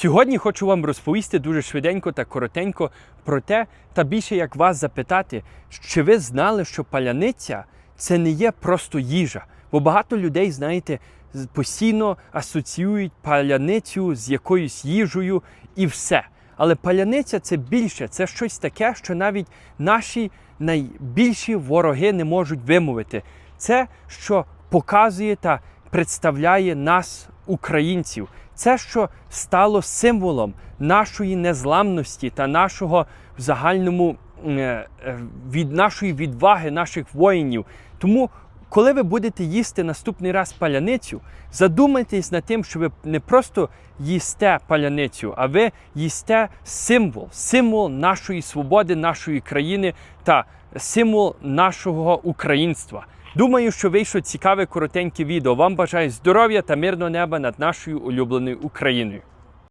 Сьогодні хочу вам розповісти дуже швиденько та коротенько про те, та більше як вас запитати, чи ви знали, що паляниця це не є просто їжа. Бо багато людей, знаєте, постійно асоціюють паляницю з якоюсь їжею і все. Але паляниця це більше, це щось таке, що навіть наші найбільші вороги не можуть вимовити. Це що показує та представляє нас, українців. Це, що стало символом нашої незламності та нашого в загальному е, е, від нашої відваги наших воїнів. Тому, коли ви будете їсти наступний раз паляницю, задумайтесь над тим, що ви не просто їсте паляницю, а ви їсте символ, символ нашої свободи, нашої країни та символ нашого українства. Думаю, що вийшло цікаве коротеньке відео. Вам бажаю здоров'я та мирного неба над нашою улюбленою Україною.